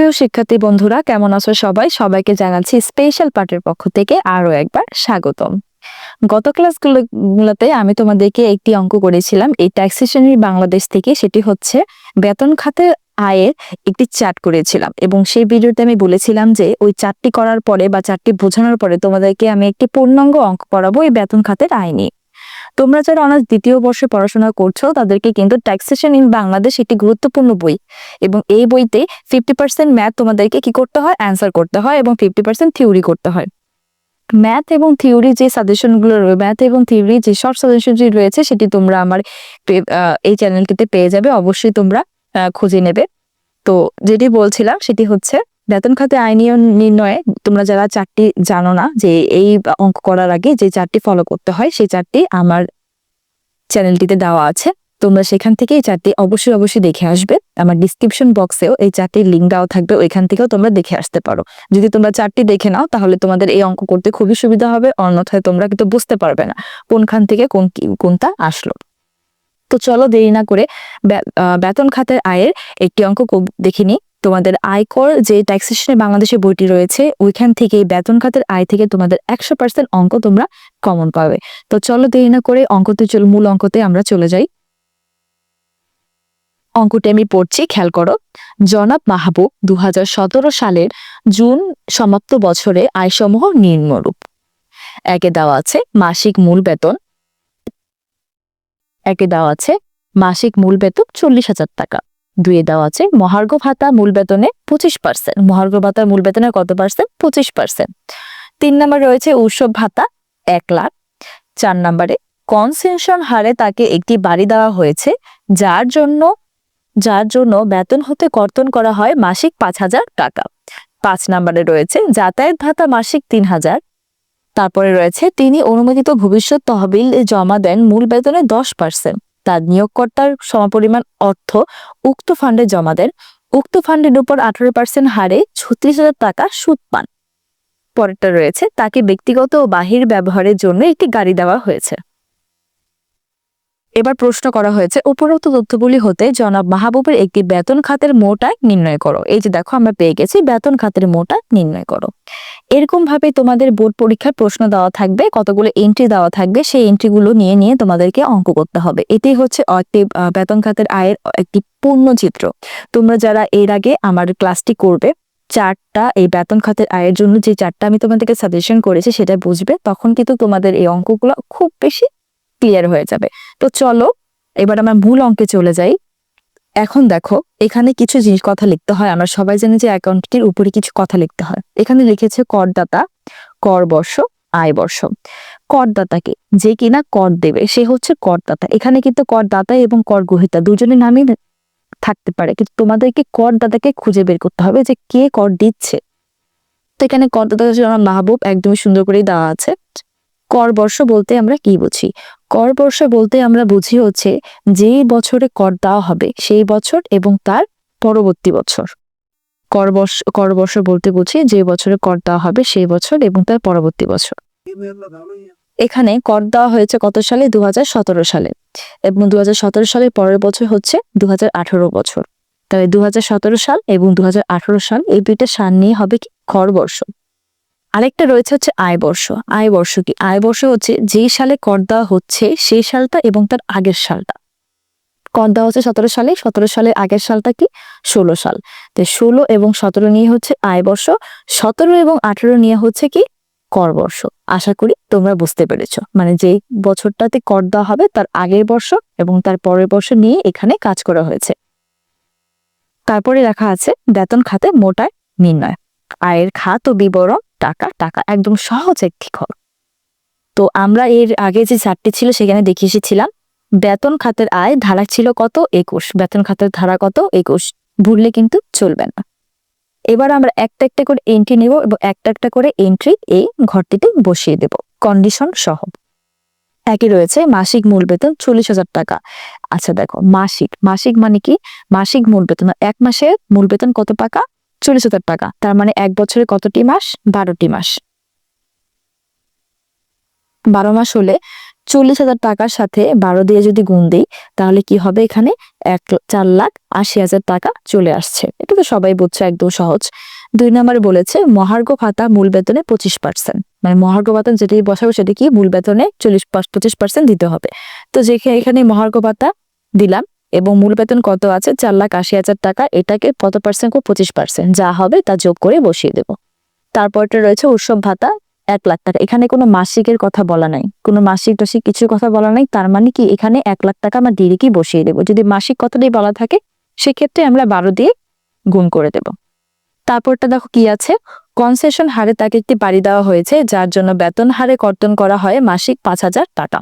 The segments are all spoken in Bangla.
প্রিয় শিক্ষার্থী বন্ধুরা, কেমন আছো সবাই? সবাইকে জানাচ্ছি স্পেশাল পার্টের পক্ষ থেকে আরও একবার স্বাগতম। গত ক্লাসগুলোতে আমি তোমাদেরকে একটি অঙ্ক করেছিলাম। এই ট্যাক্সেশনের বাংলাদেশ থেকে সেটি হচ্ছে বেতন খাতে আয়ের একটি চার্ট করেছিলাম এবং সেই ভিডিওতে আমি বলেছিলাম যে ওই চারটি করার পরে বা চারটি বোঝানোর পরে তোমাদেরকে আমি একটি পূর্ণাঙ্গ অঙ্ক করাবো এই বেতন খাতের আয় নিয়ে। তোমরা যারা অনার্স দ্বিতীয় বর্ষে পড়াশোনা করছ, তাদেরকে কিন্তু ট্যাক্সেশন ইন বাংলাদেশ একটি গুরুত্বপূর্ণ বই। এবং এই বইতে ফিফটি পার্সেন্ট ম্যাথ তোমাদেরকে কি করতে হয়? অ্যান্সার করতে হয় এবং ফিফটি পার্সেন্ট থিওরি করতে হয়। ম্যাথ এবং থিওরি যে সাজেশনগুলো রয়েছে ম্যাথ এবং থিওরি যে শর্ট সাজেশন রয়েছে, সেটি তোমরা আমার এই চ্যানেলটিতে পেয়ে যাবে। অবশ্যই তোমরা খুঁজে নেবে। তো যেটি বলছিলাম, সেটি হচ্ছে বেতন খাতে আইনীয় নির্ণয়ে তোমরা যারা চারটি জানো না যে এই অঙ্ক করার আগে যে চারটি ফলো করতে হয়, সেই চারটি আমার চ্যানেলটিতে দেওয়া আছে। তোমরা সেখান থেকে এই চারটি অবশ্যই অবশ্যই দেখে আসবে। আমার ডিসক্রিপশন বক্সেও এই চারটির লিঙ্ক দেওয়া থাকবে, ওইখান থেকেও তোমরা দেখে আসতে পারো। যদি তোমরা চারটি দেখে নাও, তাহলে তোমাদের এই অঙ্ক করতে খুবই সুবিধা হবে, অন্যথায় তোমরা কিন্তু বুঝতে পারবে না কোনখান থেকে কোন কোনটা আসলো। তো চলো দেরি না করে বেতন খাতের আয়ের একটি অঙ্ক দেখে নিই। তোমাদের আয়কর যে ট্যাক্সেশনে বাংলাদেশে বইটি রয়েছে, ওইখান থেকে বেতন খাতের আয় থেকে তোমাদের একশো পার্সেন্ট অঙ্ক তোমরা কমন পাবে। তো চলো দেরি না করে অঙ্কতে চল, মূল অঙ্কতে আমরা চলে যাই। অঙ্কটি আমি পড়ছি, খেয়াল করো। জনাব মাহবুব দু হাজার সতেরো সালের জুন সমাপ্ত বছরে আয়সমূহ নিম্নরূপ। একে দেওয়া আছে মাসিক মূল বেতন। একে দেওয়া আছে মাসিক মূল বেতন চল্লিশ হাজার টাকা। দুয়ে দেওয়া আছে। মহার্ঘ ভাতা মূল বেতনে পঁচিশ পার্সেন্ট মহার্ঘ ভাতার মূল বেতনের কত পার্সেন্ট পঁচিশ পার্সেন্ট তিন নম্বরে রয়েছে উৎসব ভাতা, এক লাখ। চার নম্বরে কনসেনশন হারে তাকে একটি বাড়ি দেওয়া হয়েছে, যার জন্য যার জন্য বেতন হতে কর্তন করা হয় মাসিক পাঁচ হাজার টাকা। পাঁচ নম্বরে রয়েছে যাতায়াত ভাতা মাসিক তিন হাজার। তারপরে রয়েছে তিনি অনুমোদিত ভবিষ্যৎ তহবিল জমা দেন মূল বেতনে দশ পার্সেন্ট তার নিয়োগকর্তার সমপরিমাণ অর্থ উক্ত ফান্ডে জমা দেন। উক্ত ফান্ডের উপর আঠারো পার্সেন্ট হারে ছত্রিশ হাজার টাকা সুদ পান। পরেরটা রয়েছে, তাকে ব্যক্তিগত ও বাহির ব্যবহারের জন্য একটি গাড়ি দেওয়া হয়েছে। এবার প্রশ্ন করা হয়েছে, উপরোক্ত তথ্যগুলি হতে জনাব মাহবুবের একটি বেতন খাতের মোটা নির্ণয় করো। এই যে দেখো, আমরা পেয়ে গেছি, বেতন খাতের মোটা নির্ণয় করো। এরকম ভাবে তোমাদের বোর্ড পরীক্ষার প্রশ্ন দেওয়া থাকবে, কতগুলো এন্ট্রি দেওয়া থাকবে, সেই এন্ট্রিগুলো নিয়ে নিয়ে তোমাদেরকে অঙ্ক করতে হবে। এটাই হচ্ছে একটি বেতন খাতের আয়ের একটি পূর্ণ চিত্র। তোমরা যারা এর আগে আমার ক্লাসটি করবে, চারটা, এই বেতন খাতের আয়ের জন্য যে চারটা আমি তোমাদেরকে সাজেশন করেছি সেটা বুঝবে, তখন কিন্তু তোমাদের এই অঙ্কগুলো খুব বেশি ক্লিয়ার হয়ে যাবে। তো চলো, এবার আমরা মূল অঙ্কে চলে যাই। এখন দেখো, এখানে কিছু জিনিস কথা লিখতে হয়। আমরা সবাই জানি যে অ্যাকাউন্টটির উপরে কিছু কথা লিখতে হয়। এখানে লিখেছে করদাতা কর বর্ষ আয় বর্ষ করদাতাকে যে কিনা কর দেবে, সে হচ্ছে করদাতা। এখানে কিন্তু করদাতা এবং কর গ্রহিতা দুজনের নামই থাকতে পারে। কিন্তু তোমাদেরকে করদাতাকে খুঁজে বের করতে হবে যে কে কর দিচ্ছে। তো এখানে করদাতা মাহবুব, একদমই সুন্দর করেই দেওয়া আছে। কর বর্ষ বলতে আমরা কি বুঝি? কর বর্ষ বলতে আমরা বুঝি হচ্ছে যে বছরে কর দেওয়া হবে, সেই বছর এবং তার পরবর্তী বছর। কর বর্ষ কর বর্ষ বলতে বুঝি যে বছরে কর দেওয়া হবে, সেই বছর এবং তার পরবর্তী বছর। এখানে কর দেওয়া হয়েছে কত সালে? দু হাজার সতেরো সালে। এবং দু সালের পরের বছর হচ্ছে দু হাজার আঠারো বছর। তবে দু সাল এবং দু হাজার আঠারো সাল এই দুইটা সাল নিয়ে হবে কি? কর বর্ষ। আরেকটা রয়েছে হচ্ছে আয় বর্ষ আয় বর্ষ কি? আয় বর্ষ হচ্ছে যেই সালে কর দেওয়া হচ্ছে সেই সালটা এবং তার আগের সালটা। কর দেওয়া হচ্ছে সতেরো সালে, সতেরো সালের আগের সালটা কি? ষোলো সাল। তো ষোলো এবং সতেরো নিয়ে হচ্ছে আয় বর্ষ সতেরো এবং আঠেরো নিয়ে হচ্ছে কি? কর বর্ষ আশা করি তোমরা বুঝতে পেরেছ। মানে যেই বছরটাতে কর দেওয়া হবে তার আগের বর্ষ এবং তার পরের বর্ষ নিয়ে এখানে কাজ করা হয়েছে। তারপরে লেখা আছে বেতন খাতে মোটায় নির্ণয়। আয়ের খাত ও বিবরণ টাকা টাকা একদম সহজ একটি ঘর। তো আমরা এর আগে যে চারটি ছিল সেখানে দেখে এসেছিলাম, বেতন খাতের আয় ধারা ছিল কত? একুশ। বেতন খাতের ধারা কত? একুশ। ভুললে কিন্তু চলবে না। এবার আমরা একটা একটা করে এন্ট্রি নেব এবং একটা একটা করে এন্ট্রি এই ঘরটিতে বসিয়ে দেব। কন্ডিশন সহ। একই রয়েছে, মাসিক মূল বেতন চল্লিশ হাজার টাকা। আচ্ছা দেখো, মাসিক। মাসিক মানে কি? মাসিক মূল বেতন, এক মাসে মূল বেতন কত টাকা? চল্লিশ হাজার টাকা। তার মানে এক বছরে কতটি মাস? বারোটি মাস। বারো মাস হলে চল্লিশ হাজার টাকার সাথে বারো দিয়ে যদি গুণ দিই, তাহলে কি হবে এখানে? এক চার লাখ আশি হাজার টাকা চলে আসছে। এটা তো সবাই বুঝছে, একদম সহজ। দুই নম্বরে বলেছে, মহার্ঘ ভাতা মূল বেতনে পঁচিশ পার্সেন্ট। মানে মহার্ঘ ভাতা যেটি বসাবো সেটা কি? মূল বেতনে চল্লিশ পঁচিশ পার্সেন্ট দিতে হবে। তো যেখানে এখানে মহার্ঘ ভাতা দিলাম এবং মূল বেতন কত আছে? চার লাখ আশি হাজার টাকা। এটাকে কত পার্সেন্ট পঁচিশ পার্সেন্ট যা হবে তা যোগ করে বসিয়ে দেব। তারপরটা রয়েছে উৎসব ভাতা, এক লাখ টাকা। এখানে কোনো মাসিকের কথা বলা নাই। কোনো মাসিক টাসিক কিছু কথা বলা নাই। তার মানে কি? এখানে এক লাখ টাকা আমরা ডিরেক্টই বসিয়ে দেবো। যদি মাসিক কথাটাই বলা থাকে, সেক্ষেত্রে আমরা বারো দিয়ে গুণ করে দেব। তারপরটা দেখো কি আছে? কনসেশন হারে তাকে একটি বাড়ি দেওয়া হয়েছে, যার জন্য বেতন হারে কর্তন করা হয় মাসিক পাঁচ হাজার টাকা।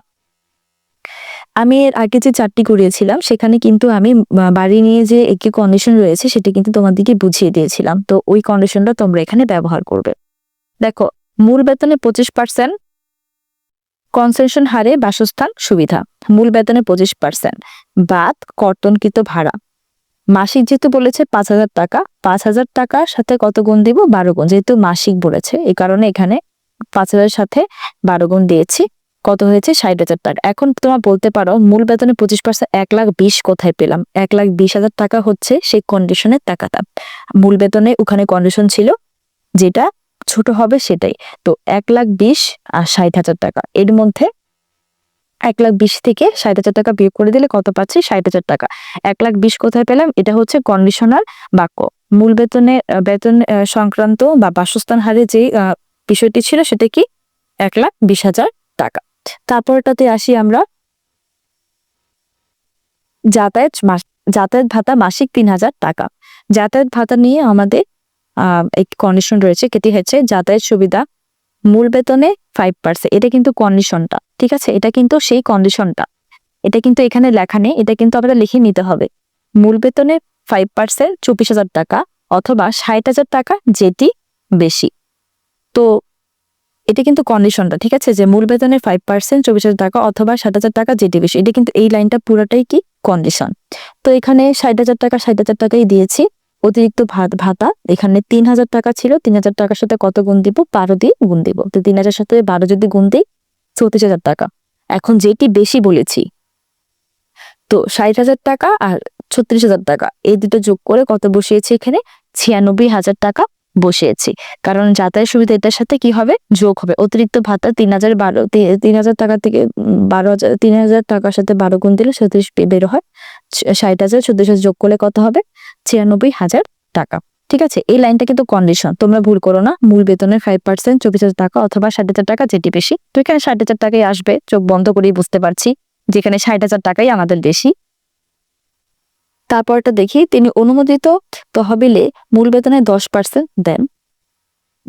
আমি এর আগে যে চারটি করিয়েছিলাম, সেখানে কিন্তু আমি বাড়ি নিয়ে যে একটি কন্ডিশন রয়েছে, সেটি কিন্তু তোমাদেরকে বুঝিয়ে দিয়েছিলাম। তো ওই কন্ডিশনটা তোমরা এখানে ব্যবহার করবে। দেখো, মূল বেতনে পঁচিশ পার্সেন্ট কনসেশন হারে বাসস্থান সুবিধা, মূল বেতনে পঁচিশ পার্সেন্ট বাদ কর্তনকৃত ভাড়া। মাসিক যেহেতু বলেছে পাঁচ হাজার টাকা, পাঁচ হাজার টাকার সাথে কত গুণ দিব? বারো গুণ। যেহেতু মাসিক বলেছে এই কারণে এখানে পাঁচ হাজারের সাথে বারো গুণ দিয়েছি। কত হয়েছে? ষাট হাজার টাকা। এখন তোমার বলতে পারো, মূল বেতনে পঁচিশ পার্সেন্ট এক লাখ বিশ কোথায় পেলাম? এক লাখ বিশ হাজার টাকা হচ্ছে সেই কন্ডিশনের টাকাটা। মূল বেতনে ওখানে কন্ডিশন ছিল যেটা ছোট হবে সেটাই। তো এক লাখ বিশ আর ষাট হাজার টাকা। এর মধ্যে এক লাখ বিশ থেকে ষাট হাজার টাকা বিয়োগ করে দিলে কত পাচ্ছি? ষাট হাজার টাকা। এক লাখ বিশ কোথায় পেলাম? এটা হচ্ছে কন্ডিশনাল বাক্য। মূল বেতনে বেতন সংক্রান্ত বা বাসস্থান হারে যে বিষয়টি ছিল সেটা কি? এক লাখ বিশ হাজার টাকা। তারপরটাতে আসি আমরা। যাতায়াত মাস যাতায়াত ভাতা মাসিক তিন হাজার টাকা। যাতায়াত ভাতা নিয়ে আমাদের একটি কন্ডিশন রয়েছে, কেটি হচ্ছে যাতায়াত সুবিধা, মূল বেতনে ফাইভ পার্সেন্ট এটা কিন্তু কন্ডিশনটা ঠিক আছে? এটা কিন্তু সেই কন্ডিশনটা এটা কিন্তু এখানে লেখা নেই, এটা কিন্তু আমাদের লিখে নিতে হবে। মূল বেতনে ফাইভ পার্সেন্ট চব্বিশ হাজার টাকা, অথবা ষাট হাজার টাকা, যেটি বেশি। তো এটা কিন্তু কন্ডিশনটা ঠিক আছে? যে মূল বেতনের ফাইভ পার্সেন্ট চব্বিশ হাজার টাকা অথবা ষাট হাজার টাকা যেটি বেশি এটা কিন্তু এই লাইনটা পুরোটাই কি কন্ডিশন তো এখানে ষাট হাজার টাকা, ষাট হাজার টাকাই দিয়েছি। অতিরিক্ত ভাত, ভাতা, এখানে তিন হাজার টাকা ছিল, তিন হাজার টাকার সাথে কত গুণ দিব? বারো দিয়ে গুণ দিব। তো তিন হাজার সাথে বারো যদি গুণ দিই, চৌত্রিশ হাজার টাকা। এখন যেটি বেশি বলেছি, তো ষাট হাজার টাকা আর ছত্রিশ হাজার টাকা, এই দুটো যোগ করে কত বসিয়েছি এখানে? ছিয়ানব্বই হাজার টাকা বসিয়েছি। কারণ যাতায়াত সুবিধা এটার সাথে কি হবে? যোগ হবে। অতিরিক্ত ভাতা তিন হাজার বারো তিন হাজার টাকা থেকে বারো হাজার, তিন হাজার টাকার সাথে বারো গুণ দিলে ছত্রিশ বের হয়। ষাট হাজার চোদ্দশো যোগ করলে কত হবে? ছিয়ানব্বই হাজার টাকা। ঠিক আছে? এই লাইনটা কিন্তু কন্ডিশন তোমরা ভুল করো না। মূল বেতনের ফাইভ পার্সেন্ট চব্বিশ হাজার টাকা অথবা ষাট হাজার টাকা যেটি বেশি। তো এখানে ষাট হাজার টাকাই আসবে। চোখ বন্ধ করেই বুঝতে পারছি। যেখানে ষাট হাজার টাকাই আমাদের বেশি। তারপরটা দেখি তিনি অনুমোদিত তহবিলে মূল বেতনের দশ পার্সেন্ট দেন।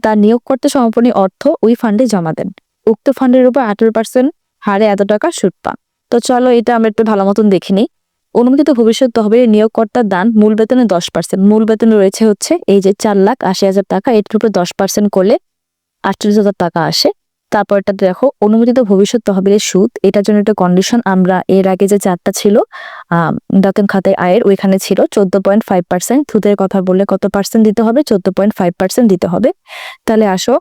তার নিয়োগ করতে সমাপনী অর্থ ওই ফান্ডে জমা দেন। উক্ত ফান্ডের উপর আঠারো পার্সেন্ট হারে এত টাকা সুদ পান। তো চলো এটা আমরা একটু ভালো মতন দেখে নিই। অনুমোদিত ভবিষ্যৎ তহবিলে নিয়োগকর্তার দান মূল বেতনে দশ পার্সেন্ট মূল বেতন রয়েছে হচ্ছে এই যে চার লাখ আশি হাজার টাকা। এটির উপর দশ পার্সেন্ট করলে আটচল্লিশ হাজার টাকা আসে। তারপরটা দেখো, অনুমোদিত ভবিষ্যৎ তহবিলের সুদ, এটার জন্য একটা কন্ডিশন আমরা এর আগে যে চারটা ছিল, আহ বেতন খাতায় আয়ের ওইখানে ছিল চোদ্দ পয়েন্ট ফাইভ পার্সেন্ট, সুদের কথা বললে কত পার্সেন্ট দিতে হবে? চোদ্দ পয়েন্ট ফাইভ পার্সেন্ট দিতে হবে। তাহলে আসো,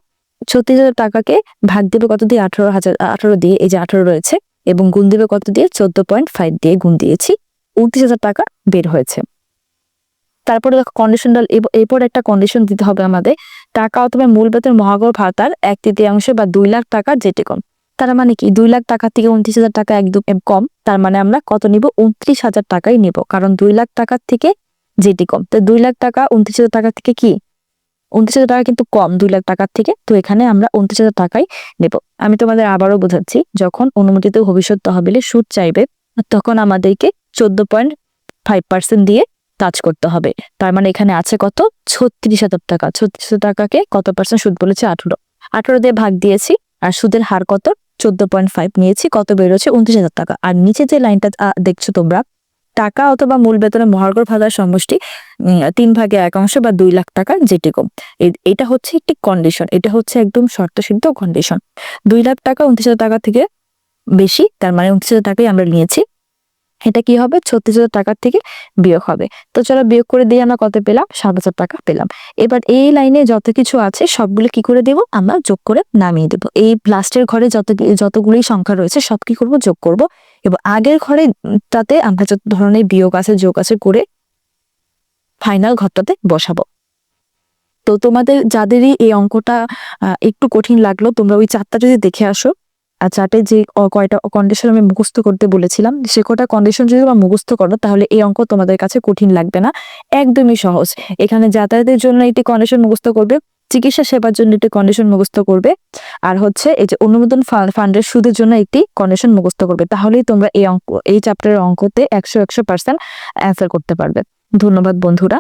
ছত্রিশ হাজার টাকাকে ভাগ দেবে কত দিয়ে? আঠারো হাজার, আঠারো দিয়ে, এই যে আঠারো রয়েছে, এবং গুণ দেবে কত দিয়ে? চোদ্দ পয়েন্ট ফাইভ দিয়ে গুণ দিয়েছি, উনত্রিশ হাজার টাকা বের হয়েছে। তারপরে কন্ডিশনাল এরপর একটা কন্ডিশন দিতে হবে আমাদের। টাকা অথবা মূল বেতন মহাগর ভাতার এক তৃতীয়াংশ বা দুই লাখ টাকা যেটি কম তার মানে কি? দুই লাখ টাকা থেকে উনত্রিশ হাজার টাকা একদম কম, তার মানে আমরা কত নিব? উনত্রিশ হাজার টাকাই নিব, কারণ দুই লাখ টাকার থেকে যেটি কম তো দুই লাখ টাকা, উনত্রিশ হাজার টাকা থেকে কি? উনত্রিশ হাজার টাকা কিন্তু কম দুই লাখ টাকার থেকে, তো এখানে আমরা উনত্রিশ হাজার টাকাই নেব। আমি তোমাদের আবারও বোঝাচ্ছি, যখন অনুমোদিত ভবিষ্যৎ তহবিলে সুদ চাইবে, তখন আমাদেরকে চোদ্দ পয়েন্ট ফাইভ পার্সেন্ট দিয়ে কাজ করতে হবে। তার মানে এখানে আছে কত? ছত্রিশ হাজার টাকা। ছত্রিশ টাকাকে কত পার্সেন্ট সুদ বলেছে? আঠারো। আঠারো দিয়ে ভাগ দিয়েছি, আর সুদের হার কত? চোদ্দ পয়েন্ট ফাইভ। নিয়েছি, কত বেরোচ্ছে? উনত্রিশ হাজার টাকা। আর নিচে যে লাইনটা দেখছ তোমরা, টাকা অথবা মূল বেতনে মহার্ঘ ভাতার সমষ্টি তিন ভাগে এক অংশ বা দুই লাখ টাকা যেটি কম এটা হচ্ছে একটি কন্ডিশন এটা হচ্ছে একদম শর্তসিদ্ধ কন্ডিশন দুই লাখ টাকা উনত্রিশ টাকা থেকে বেশি, তার মানে উনত্রিশ টাকাই আমরা নিয়েছি। এটা কি হবে? ছত্রিশ হাজার টাকার থেকে বিয়োগ হবে। তো চলো বিয়োগ করে দিয়ে আমরা কত পেলাম? সাত হাজার টাকা পেলাম। এবার এই লাইনে যত কিছু আছে সবগুলো কি করে দেব? আমরা যোগ করে নামিয়ে দেব। এই লাস্টের ঘরে যত যতগুলি সংখ্যা রয়েছে সব কি করব? যোগ করব। এবং আগের ঘরে তাতে আমরা যত ধরনের বিয়োগ আছে, যোগ আছে করে ফাইনাল ঘরটাতে বসাবো। তো তোমাদের যাদেরই এই অঙ্কটা একটু কঠিন লাগল, তোমরা ওই চারটা যদি দেখে আসো। চার্টে যে কয়টা কন্ডিশন আমি মুখস্থ করতে বলেছিলাম, সে কটা কন্ডিশন যদি তোমরা মুখস্থ করো, তাহলে এই অঙ্ক তোমাদের কাছে কঠিন লাগবে না। একদমই সহজ। এখানে যাতায়াতের জন্য একটি কন্ডিশন মুখস্থ করবে, চিকিৎসা সেবার জন্য একটি কন্ডিশন মুখস্থ করবে, আর হচ্ছে এই যে অনুমোদন ফান্ডের সুদের জন্য একটি কন্ডিশন মুখস্থ করবে। তাহলেই তোমরা এই অঙ্ক, এই চ্যাপ্টারের অঙ্কতে একশো একশো পার্সেন্ট অ্যান্সার করতে পারবে। ধন্যবাদ বন্ধুরা।